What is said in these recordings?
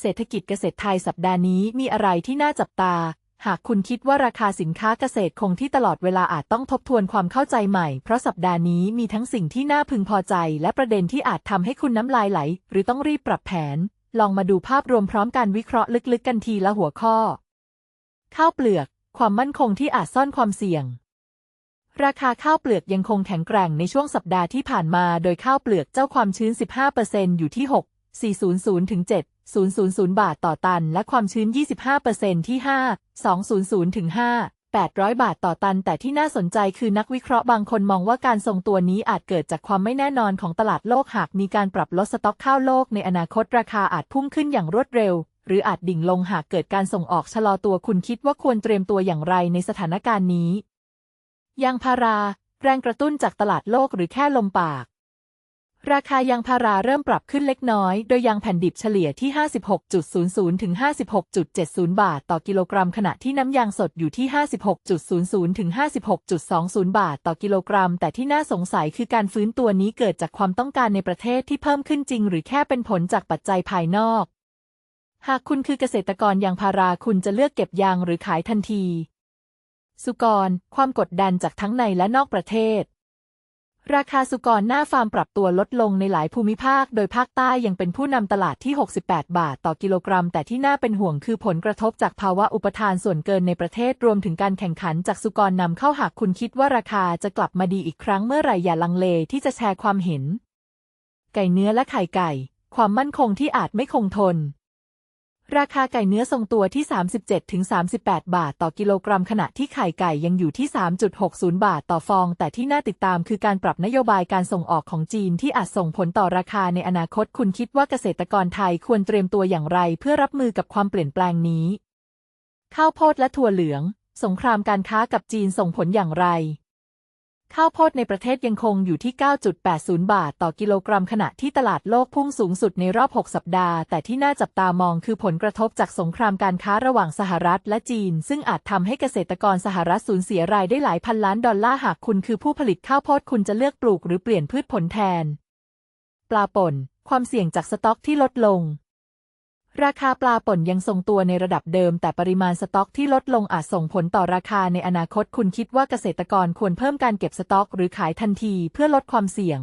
เศรษฐกิจเกษตรไทยสัปดาห์นี้มีอะไรที่น่าจับตา หากคุณคิดว่าราคาสินค้าเกษตรคงที่ตลอดเวลาอาจต้องทบทวนความเข้าใจใหม่ เพราะสัปดาห์นี้มีทั้งสิ่งที่น่าพึงพอใจ และประเด็นที่อาจทำให้คุณน้ำลายไหล หรือต้องรีบปรับแผน ลองมาดูภาพรวมพร้อมการวิเคราะห์ลึกๆ กันทีละหัวข้อ ข้าวเปลือก ความมั่นคงที่อาจซ่อนความเสี่ยงราคาข้าวเปลือกยังคงแข็งแกร่งในช่วงสัปดาห์ที่ผ่านมา โดยข้าวเปลือกเจ้าความชื้น 15%อยู่ที่6 400ถึง7 000 บาทต่อตัน และความชื้น 25%ที่ 5 200ถึง5 800 บาทต่อตัน แต่ที่น่าสนใจคือนักวิเคราะห์บางคนมองว่าการทรงตัวนี้อาจเกิดจากความไม่แน่นอนของตลาดโลกหากมีการปรับลดสต็อกข้าวโลกในอนาคตราคาอาจพุ่งขึ้นอย่างรวดเร็ว หรืออาจดิ่งลงหากเกิดการส่งออกชะลอตัวคุณคิดว่าควรเตรียมตัวอย่างไรในสถานการณ์นี้ยางพารา แรงกระตุ้นจากตลาดโลกหรือแค่ลมปาก ราคายางพาราเริ่มปรับขึ้นเล็กน้อย โดยยางแผ่นดิบเฉลี่ยที่ 56.00 ถึง 56.70 บาทต่อกิโลกรัม ขณะที่น้ำยางสดอยู่ที่ 56.00 ถึง 56.20 บาทต่อกิโลกรัม แต่ที่น่าสงสัยคือการฟื้นตัวนี้เกิดจากความต้องการในประเทศที่เพิ่มขึ้นจริง หรือแค่เป็นผลจากปัจจัยภายนอก หากคุณคือเกษตรกรยางพาราคุณจะเลือกเก็บยางหรือขายทันที สุกร ความกดดันจากทั้งในและนอกประเทศ ราคาสุกรหน้าฟาร์มปรับตัวลดลงในหลายภูมิภาค โดยภาคใต้ยังเป็นผู้นำตลาดที่ 68 บาทต่อกิโลกรัม แต่ที่น่าเป็นห่วงคือผลกระทบจากภาวะอุปทานส่วนเกินในประเทศรวมถึงการแข่งขันจากสุกรนำเข้าหากคุณคิดว่าราคาจะกลับมาดีอีกครั้งเมื่อไหร่อย่าลังเลที่จะแชร์ความเห็น ไก่เนื้อและไข่ไก่ ความมั่นคงที่อาจไม่คงทน ราคาไก่เนื้อทรงตัวที่ 37-38 บาทต่อกิโลกรัม ขณะที่ไข่ไก่ยังอยู่ที่ 3.60 บาทต่อฟอง แต่ที่น่าติดตามคือการปรับนโยบายการส่งออกของจีนที่อาจส่งผลต่อราคาในอนาคต คุณคิดว่าเกษตรกรไทยควรเตรียมตัวอย่างไร เพื่อรับมือกับความเปลี่ยนแปลงนี้ ข้าวโพดและถั่วเหลือง สงครามการค้ากับจีนส่งผลอย่างไร ข้าวโพดในประเทศยังคงอยู่ที่ 9.80 บาทต่อกิโลกรัมขณะที่ตลาดโลกพุ่งสูงสุดในรอบ 6 สัปดาห์ แต่ที่น่าจับตามองคือผลกระทบจากสงครามการค้าระหว่างสหรัฐและจีน ซึ่งอาจทำให้เกษตรกรสหรัฐสูญเสียรายได้หลายพันล้านดอลลาร์หากคุณคือผู้ผลิตข้าวโพดคุณจะเลือกปลูกหรือเปลี่ยนพืชผลแทน ปลาป่น ความเสี่ยงจากสต็อกที่ลดลง ราคาปลาป่นยังทรงตัวในระดับเดิม แต่ปริมาณสต็อกที่ลดลงอาจส่งผลต่อราคาในอนาคตคุณคิดว่าเกษตรกรควรเพิ่มการเก็บสต็อก หรือขายทันทีเพื่อลดความเสี่ยง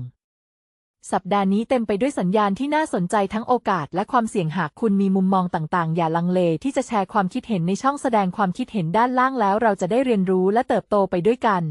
สัปดาห์นี้เต็มไปด้วยสัญญาณที่น่าสนใจทั้งโอกาสและความเสี่ยงหากคุณมีมุมมองต่างๆ อย่าลังเลที่จะแชร์ความคิดเห็นในช่องแสดงความคิดเห็นด้านล่างแล้วเราจะได้เรียนรู้และเติบโตไปด้วยกัน